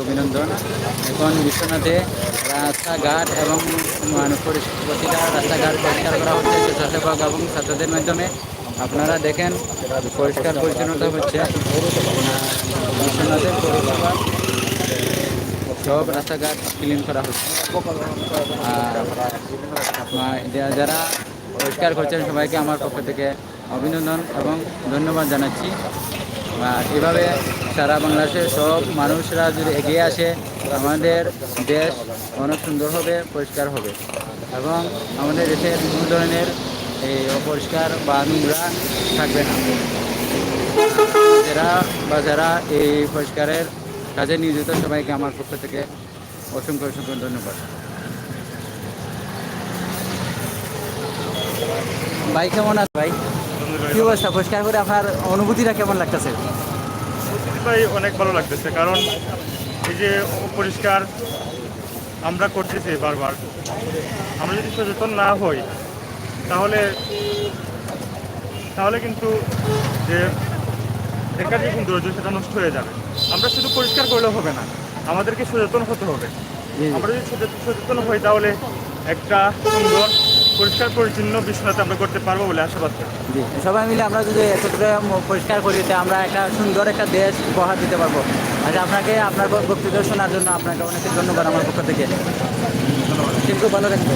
অভিনন্দন। এখন বিশ্বনাথে রাস্তাঘাট এবং মানে প্রতিটা রাস্তাঘাট পরিষ্কার করা হচ্ছে স্বেচ্ছাসেবক এবং ছাত্রদের মাধ্যমে। আপনারা দেখেন, পরিষ্কার পরিচ্ছন্নতা হচ্ছে। বিশ্বনাথের পৌরসভা, সব রাস্তাঘাট ক্লিন করা হচ্ছে। আর যারা পরিষ্কার করছেন সবাইকে আমার পক্ষ থেকে অভিনন্দন এবং ধন্যবাদ জানাচ্ছি। এভাবে সারা বাংলাদেশের সব মানুষরা যদি এগিয়ে আসে, আমাদের দেশ অনেক সুন্দর হবে, পরিষ্কার হবে। এবং আমাদের দেশে বিভিন্ন ধরনের এই অপরিষ্কার বা নোংরা থাকবে না। যারা বা যারা এই পরিষ্কারের কাজে নিয়োজিত, সবাইকে আমার পক্ষ থেকে অসংখ্য অসংখ্য ধন্যবাদ। ভাই, কেমন আছে ভাই? কি অবস্থা? পরিষ্কার করে আপনার অনুভূতিটা কেমন লাগতেছে? ভাই অনেক ভালো লাগতেছে কারণ এই যে পরিষ্কার আমরা করতেছি বারবার আমরা যদি সচেতন না হই তাহলে তাহলে কিন্তু যে একার যে সৌন্দর্য সেটা নষ্ট হয়ে যাবে। আমরা শুধু পরিষ্কার করলে হবে না আমাদেরকে সচেতন হতে হবে। আমরা যদি সচেতন হই তাহলে একটা সুন্দর পরিষ্কার পরিচ্ছন্ন বিশ্বনাথ আমরা করতে পারব বলে আশাবাদ জি, সবাই মিলে আমরা যদি একত্রে পরিষ্কার করি, তা আমরা একটা সুন্দর একটা দেশ উপহার দিতে পারব। আচ্ছা আপনাকে আপনার ব- বক্তব্য শোনার জন্য আপনাকে অনেক ধন্যবাদ আমার পক্ষ থেকে। কিন্তু ভালো রাখবে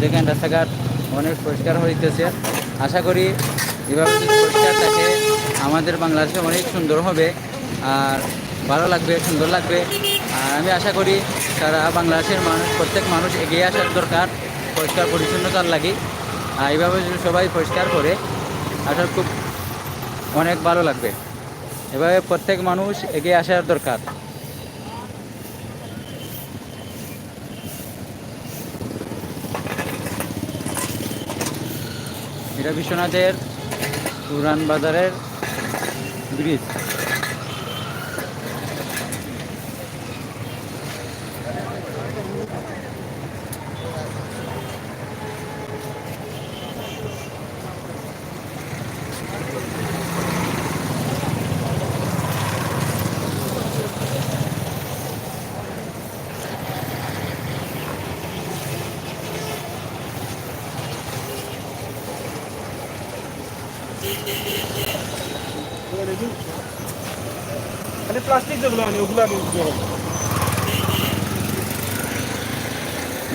দেখেন, রাস্তাঘাট অনেক পরিষ্কার হইতেছে। আশা করি এভাবে পরিষ্কার থাকে, আমাদের বাংলাদেশে অনেক সুন্দর হবে। আর ভালো লাগবে, সুন্দর লাগবে। আর আমি আশা করি সারা বাংলাদেশের মানুষ প্রত্যেক মানুষ এগিয়ে আসার দরকার। পরিষ্কার পরিচ্ছন্নতার লাগে। আর এইভাবে যদি সবাই পরিষ্কার করে আসলে খুব অনেক ভালো লাগবে। এভাবে প্রত্যেক মানুষ এগিয়ে আসার দরকার। এটা বিশ্বনাথের পুরান বাজারের ব্রিজ। যেগুলো আনি ওগুলো আমি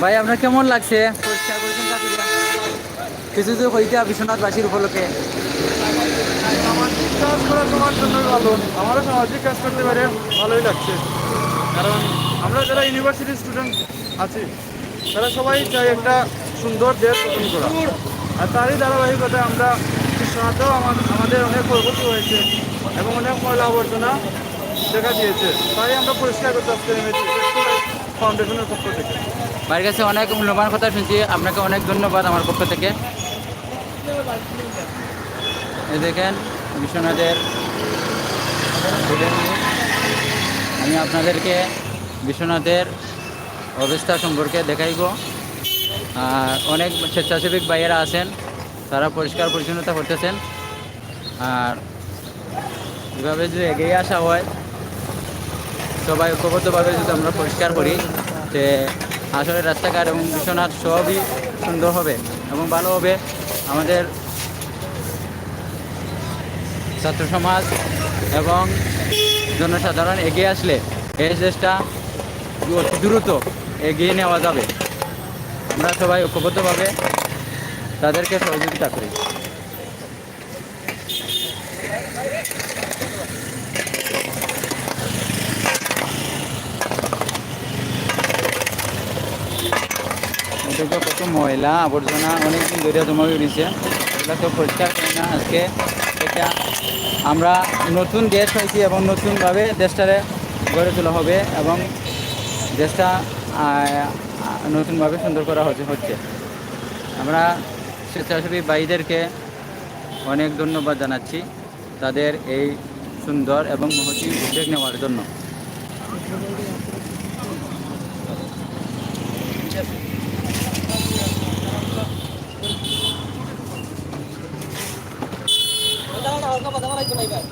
ভাই আপনার কেমন লাগছে? পরিষ্কার কিছু তো কইতা বিশ্বনাথবাসীর উপলক্ষে। সামাজিক কাজ করা তোমার জন্য ভালো। আমারও সামাজিক কাজ করতে পারে ভালোই লাগছে। কারণ আমরা যারা ইউনিভার্সিটি স্টুডেন্ট আছি তারা সবাই চাই একটা সুন্দর দেশ গঠন করা। আর তারই ধারাবাহিকতায় আমরা বিশ্বনাথেও আমাদের অনেক প্রগতি হয়েছে এবং অনেক ময়লা আবর্জনা ফাউন্ডেশনের পক্ষ থেকে। কাছে অনেক মূল্যবান কথা শুনছি, আপনাকে অনেক ধন্যবাদ আমার পক্ষ থেকে। দেখেন বিশ্বনাথের আমি আপনাদেরকে বিশ্বনাথের অবস্থা সম্পর্কে দেখাইব। আর অনেক স্বেচ্ছাসেবিক ভাইয়েরা আছেন, তারা পরিষ্কার পরিচ্ছন্নতা করতেছেন। আর এভাবে যদি এগিয়ে আসা হয় সবাই ঐক্যবদ্ধভাবে যদি আমরা পরিষ্কার করি যে আসলে রাস্তাঘাট এবং বিশ্বনাথ সবই সুন্দর হবে এবং ভালো হবে, আমাদের ছাত্র সমাজ এবং জনসাধারণ এগিয়ে আসলে এই দেশটা অতি দ্রুত এগিয়ে নেওয়া যাবে। আমরা সবাই ঐক্যবদ্ধভাবে তাদেরকে সহযোগিতা করি। এদিকে কত ময়লা আবর্জনা অনেকদিন ধরে জমা হয়ে রয়েছে এগুলো তো পরিষ্কার করে না আজকে এটা আমরা নতুন দেশ হয়েছি এবং নতুনভাবে দেশটারে গড়ে তোলা হবে এবং দেশটা নতুনভাবে সুন্দর করা হচ্ছে হচ্ছে আমরা স্বেচ্ছাসেবী ভাইদেরকে অনেক ধন্যবাদ জানাচ্ছি তাদের এই সুন্দর এবং মহতি উদ্যোগ নেওয়ার জন্য। ஆலை துணைவர்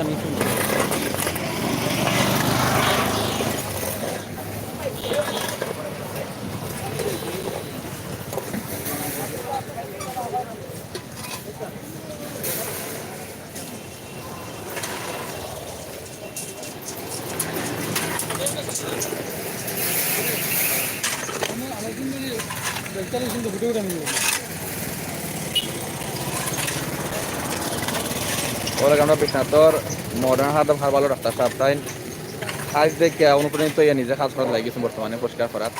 감이 듭니다. 알아서 분들이 맥다리 신도 무료가 되는 거예요. ওরা আমরা বিশ্বনাথর মডার্ন হাত ভালো ভালো ডাক্তার সাহেব তাই কাজ দেখে অনুপ্রাণিত ইয়ে নিজে কাজ করার লাগিয়েছে বর্তমানে পরিষ্কার করার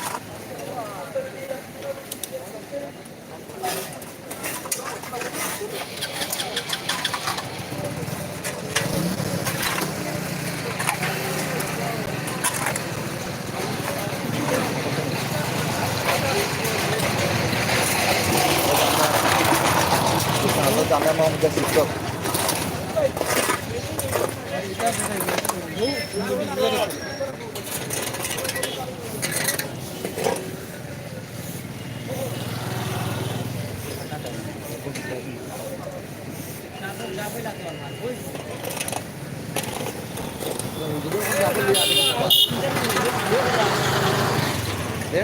জানা মোহাম্মদ শিক্ষক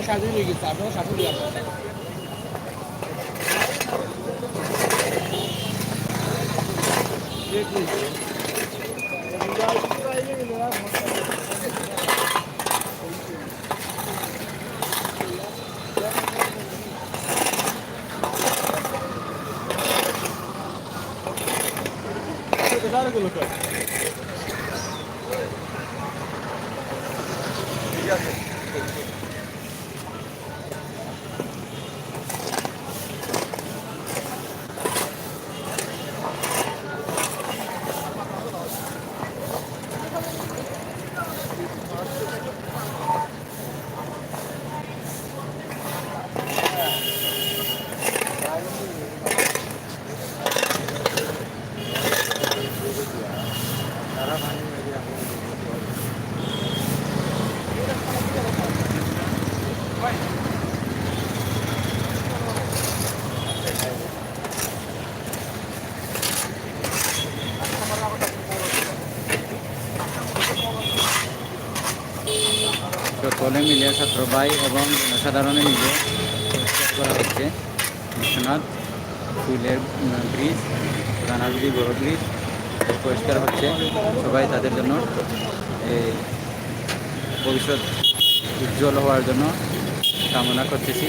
সাজু নিয়ে গেছে আপনারা সাজু নিয়ে আসবেন সকলে ভাই এবং মিলে পরিষ্কার করা হচ্ছে। বিশ্বনাথ, ফুলের ব্রিজ রানাগুড়ি বড় ব্রিজ, পরিষ্কার হচ্ছে। সবাই তাদের জন্য ভবিষ্যৎ উজ্জ্বল হওয়ার জন্য কামনা করতেছি।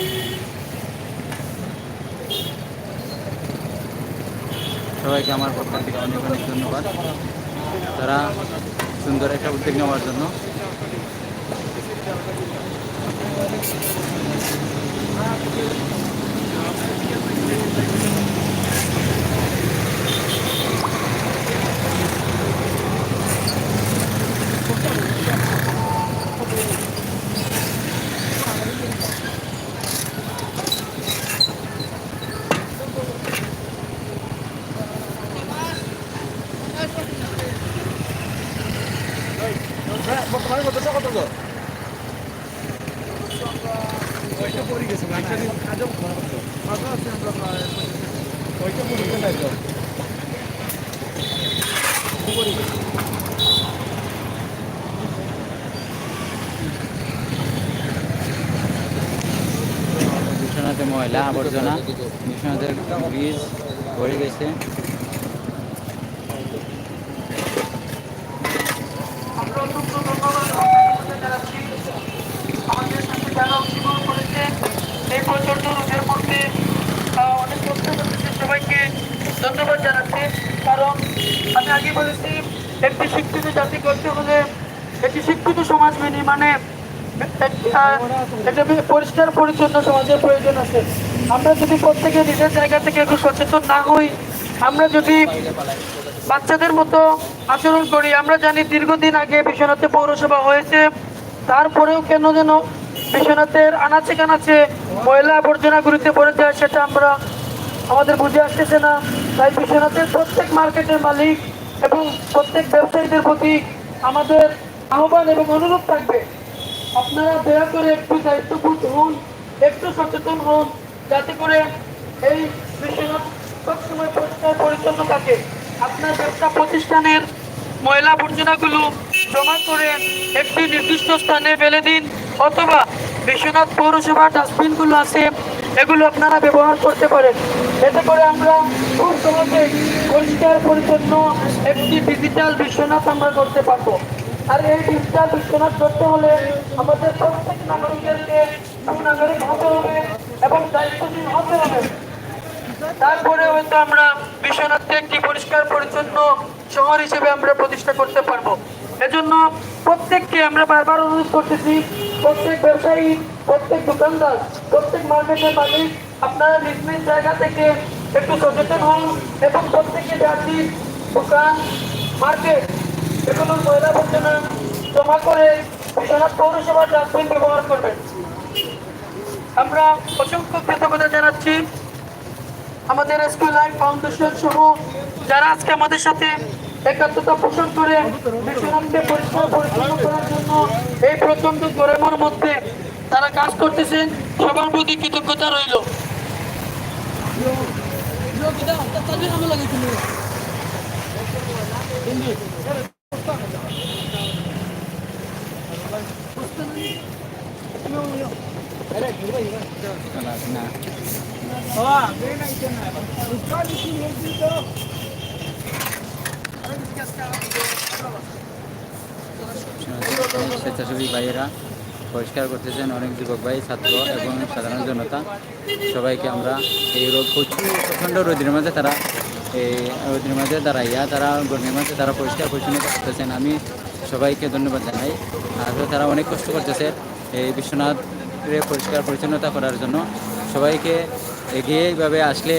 সবাইকে আমার পক্ষ থেকে অনেক অনেক ধন্যবাদ। তারা সুন্দর একটা উদ্যোগ নেওয়ার জন্য বর্তমানে কত কত তো মাথা আছে আমরা প্রায় ওইটা মনে হয় না একদম বিশ্বনাথে ময়লা আবর্জনা বিশ্বনাথের ব্রিজ পড়ে গেছে। সবাইকে ধন্যবাদ জানাচ্ছি। কারণ আমি আগে বলেছি, একটি শিক্ষিত জাতি করতে হলে একটি শিক্ষিত সমাজ মানে একটা পরিষ্কার, পরিচ্ছন্ন সমাজের প্রয়োজন আছে। আমরা যদি প্রত্যেকে নিজের জায়গা থেকে একটু সচেতন না হই, আমরা যদি বাচ্চাদের মতো আচরণ করি, আমরা জানি দীর্ঘদিন আগে বিশ্বনাথে পৌরসভা হয়েছে, তারপরেও কেন যেন বিশ্বনাথের আনাচে কানাচে ময়লা আবর্জনাগুলিতে পড়ে যায় সেটা আমরা, আমাদের বুঝে আসতেছে না। তাই বিশ্বনাথের প্রত্যেক মার্কেটের মালিক এবং প্রত্যেক ব্যবসায়ীদের প্রতি আমাদের আহ্বান এবং অনুরোধ থাকবে আপনারা দয়া করে একটু দায়িত্ববোধ হন, একটু সচেতন হন, যাতে করে এই বিশ্বনাথ সবসময় পরিষ্কার পরিচ্ছন্ন থাকে। আপনার ব্যবসা প্রতিষ্ঠানের ময়লা আবর্জনাগুলো জমা করে একটি নির্দিষ্ট স্থানে ফেলে দিন, অথবা বিশ্বনাথ পৌরসভার ডাস্টবিনগুলো আছে, এগুলো আপনারা ব্যবহার করতে পারেন। এতে করে আমরা খুব সহজে পরিষ্কার পরিচ্ছন্ন একটি ডিজিটাল বিশ্বনাথ আমরা করতে আর এই ডিজিটাল বিশ্বনাথ করতে হলে আমাদের প্রত্যেক নাগরিকদেরকে সুনাগরিক হতে হবে এবং দায়িত্বশীল হতে হবে। তারপরে হয়তো আমরা বিশ্বনাথকে একটি পরিষ্কার পরিচ্ছন্ন শহর হিসেবে আমরা প্রতিষ্ঠা করতে পারব। এজন্য প্রত্যেককে আমরা বারবার অনুরোধ করতেছি, প্রত্যেক ব্যবসায়ী, প্রত্যেক দোকানদার, প্রত্যেক মার্কেটের মালিক, আপনারা নিজ নিজ জায়গা থেকে একটু সচেতন হন এবং প্রত্যেকে জাতি, দোকান, মার্কেট এগুলোর ময়লা আবর্জনা জমা করে বিশ্বনাথ পৌরসভার ডাস্টবিন ব্যবহার করবেন আমরা অসংখ্য কৃতজ্ঞতা জানাচ্ছি আমাদের স্কুল লাইফ ফাউন্ডেশন সহ যারা আজকে আমাদের সাথে একাত্মতা পোষণ করে বিশ্বনাথকে পরিষ্কার পরিচ্ছন্ন করার জন্য এই প্রচণ্ড গরমের মধ্যে তারা কাজ করতেছেন সবার প্রতি কৃতজ্ঞতা রইল না স্বেচ্ছাসেবী ভাইয়েরা পরিষ্কার করতেছেন অনেক যুবক ভাই, ছাত্র এবং সাধারণ জনতা। সবাইকে আমরা এই রোদ প্রচুর প্রচণ্ড রোদের মাঝে তারা এই রোদের মাঝে দাঁড়াইয়া তারা গরমের মাঝে তারা পরিষ্কার পরিচ্ছন্ন করতেছেন আমি সবাইকে ধন্যবাদ জানাই। আর তারা অনেক কষ্ট করতেছে। এই বিশ্বনাথে পরিষ্কার পরিচ্ছন্নতা করার জন্য সবাইকে এগিয়ে এইভাবে আসলে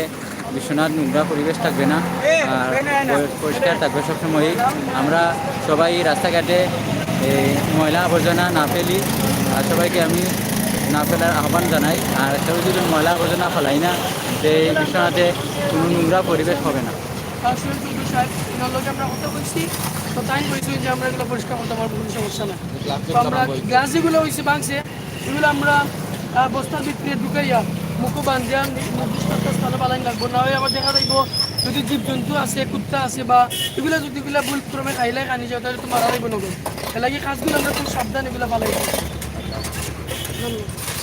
বিশ্বনাথ নোংরা পরিবেশ থাকবে না, আর পরিষ্কার থাকবে সবসময়ই। আমরা সবাই রাস্তাঘাটে এই ময়লা আবর্জনা না ফেলি, আর সবাইকে আমি না ফেলার আহ্বান জানাই, আর কেউ যদি ময়লা আবর্জনা ফেলাই না এই বিশ্বনাথে কোনো নোংরা পরিবেশ হবে না। লোক আমরা কথা বলছি। তো তাই বলছি যে আমরা এগুলো পরিষ্কার করতে পারব কোনো সমস্যা না তো আমরা গ্লাস যেগুলো হয়েছে বাংছে এগুলো আমরা বস্তার ভিতরে ঢুকাইয়া মুখো বান্ধিয়া নির্দিষ্ট স্থানে পালাইন রাখব। না হয় আবার দেখা যাইব যদি জীব জন্তু আছে কুত্তা আছে বা এগুলো যদি এগুলো ভুল ক্রমে খাইলে কানি যায় তাহলে তো মারা যাইব নগর এলাকি কাজগুলো আমরা খুব সাবধান এগুলো পালাই ধন্যবাদ।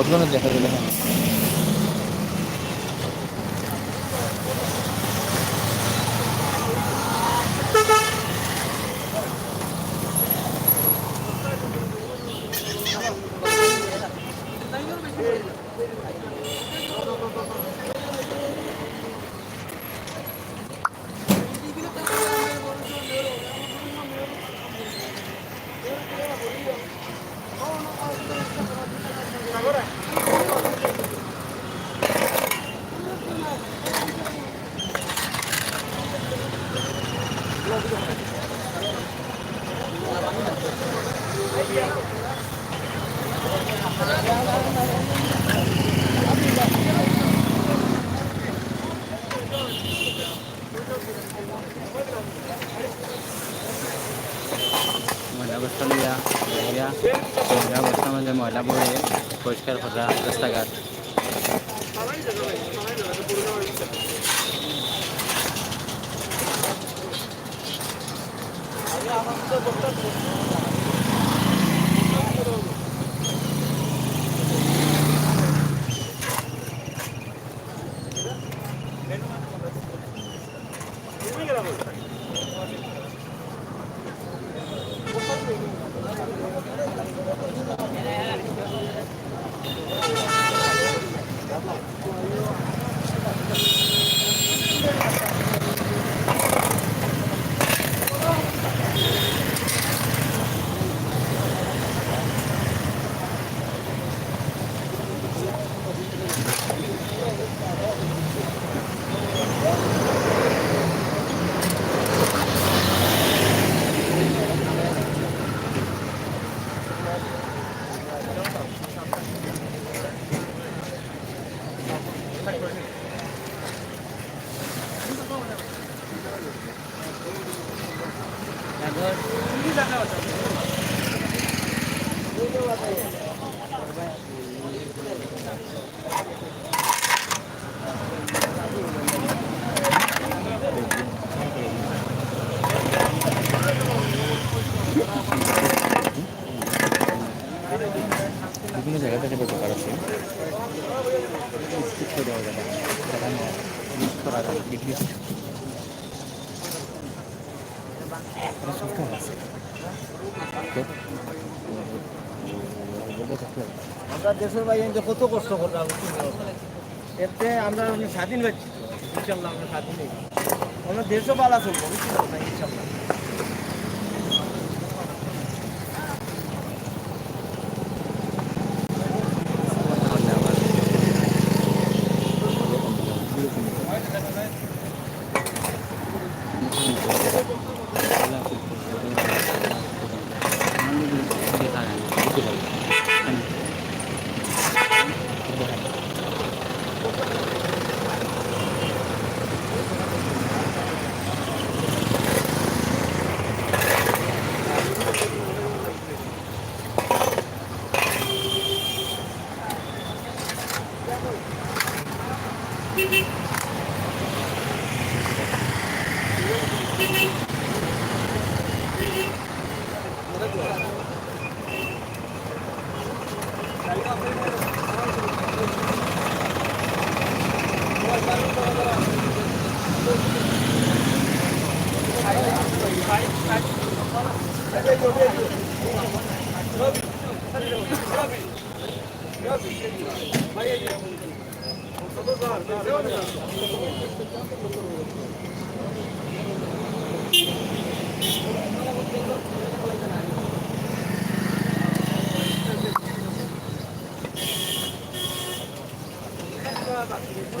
¿Por qué no tendrías que arreglar? পরিষ্কার করা রাস্তাঘাট। বিভিন্ন জায়গা থেকে দরকার আছে আমরা দেশের বাইরে যে কত কষ্ট করলাম এতে আমরা স্বাধীন তো। ইনশাল্লাহ আমরা স্বাধীন। আমরা দেশও পালা চলবো বুঝছি তো না